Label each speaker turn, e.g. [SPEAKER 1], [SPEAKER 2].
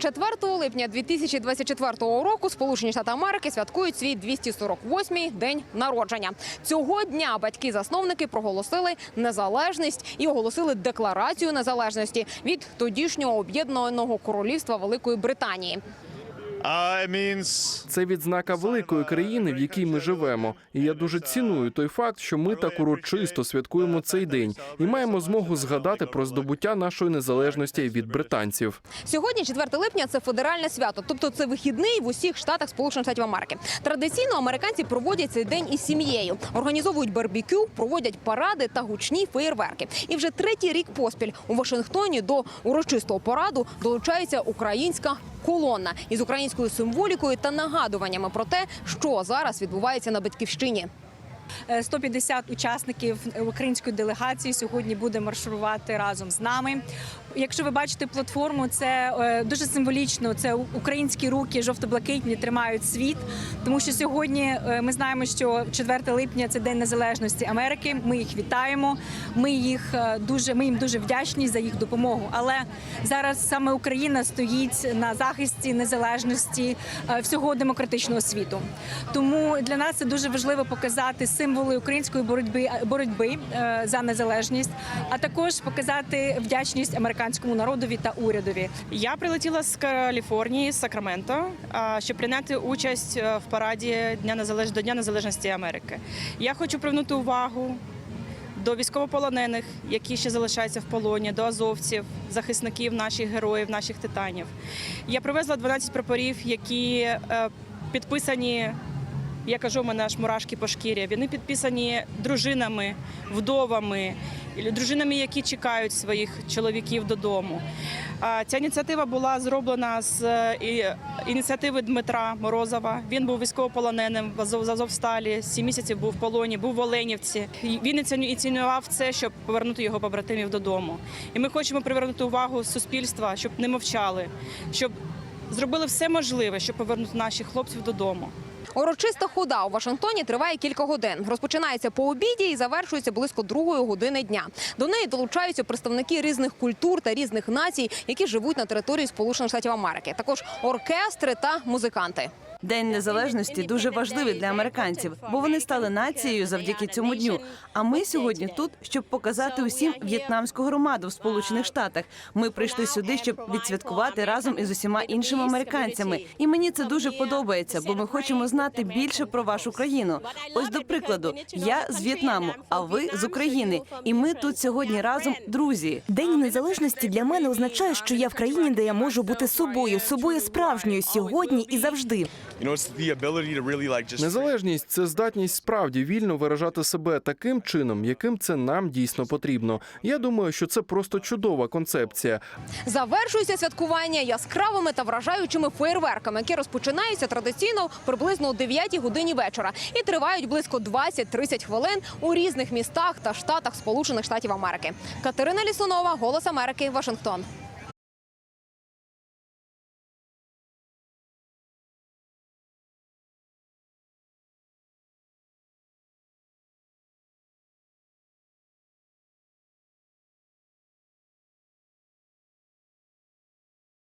[SPEAKER 1] 4 липня 2024 року Сполучені Штати Америки святкують свій 248-й день народження. Цього дня батьки-засновники проголосили незалежність і оголосили декларацію незалежності від тодішнього об'єднаного королівства Великої Британії.
[SPEAKER 2] Це відзнака великої країни, в якій ми живемо. І я дуже ціную той факт, що ми так урочисто святкуємо цей день і маємо змогу згадати про здобуття нашої незалежності від британців.
[SPEAKER 1] Сьогодні, 4 липня, це федеральне свято, тобто це вихідний в усіх штатах Сполучених Штатів Америки. Традиційно американці проводять цей день із сім'єю, організовують барбекю, проводять паради та гучні феєрверки. І вже третій рік поспіль у Вашингтоні до урочистого параду долучається українська колона із українською символікою та нагадуваннями про те, що зараз відбувається на батьківщині.
[SPEAKER 3] Е, 150 учасників української делегації сьогодні буде марширувати разом з нами. Якщо ви бачите платформу, це е, дуже символічно. Це українські руки жовто-блакитні тримають світ, тому що сьогодні е, ми знаємо, що 4 липня це день незалежності Америки. Ми їх вітаємо. Ми їх е, дуже ми їм дуже вдячні за їх допомогу. Але зараз саме Україна стоїть на захисті незалежності всього демократичного світу. Тому для нас це дуже важливо показати символи української боротьби боротьби за незалежність, а також показати вдячність американському народові та урядові.
[SPEAKER 4] Я прилетіла з Каліфорнії, з Сакраменто, щоб прийняти участь е, в параді Дня Незалеж... до Дня Незалежності Америки. Я хочу привернути увагу до військовополонених, які ще залишаються в полоні, до азовців, захисників наших героїв, наших титанів. Я привезла 12 прапорів, які е, підписані. Я кажу, у мене аж мурашки по шкірі. Вони підписані дружинами, вдовами, дружинами, які чекають своїх чоловіків додому. Ця ініціатива була зроблена з е, ініціативи Дмитра Морозова. Він був військовополоненим в Азовсталі, сім місяців був в полоні, був в Оленівці. Він ініці- ініціював це, щоб повернути його побратимів додому. І ми хочемо привернути увагу суспільства, щоб не мовчали, щоб зробили все можливе, щоб повернути наших хлопців додому.
[SPEAKER 1] Урочиста хода у Вашингтоні триває кілька годин. Розпочинається по обіді і завершується близько другої години дня. До неї долучаються представники різних культур та різних націй, які живуть на території Сполучених Штатів Америки. Також оркестри та музиканти.
[SPEAKER 5] День незалежності дуже важливий для американців, бо вони стали нацією завдяки цьому дню. А ми сьогодні тут, щоб показати усім в'єтнамську громаду в Сполучених Штатах. Ми прийшли сюди, щоб відсвяткувати разом із усіма іншими американцями. І мені це дуже подобається, бо ми хочемо знати більше про вашу країну. Ось до прикладу, я з В'єтнаму, а ви з України. І ми тут сьогодні разом друзі.
[SPEAKER 6] День незалежності для мене означає, що я в країні, де я можу бути собою, собою справжньою сьогодні і завжди.
[SPEAKER 2] Незалежність це здатність справді вільно виражати себе таким чином, яким це нам дійсно потрібно. Я думаю, що це просто чудова концепція.
[SPEAKER 1] Завершується святкування яскравими та вражаючими феєрверками, які розпочинаються традиційно приблизно о 9 годині вечора і тривають близько 20-30 хвилин у різних містах та штатах Сполучених Штатів Америки. Катерина Лісунова, Голос Америки, Вашингтон.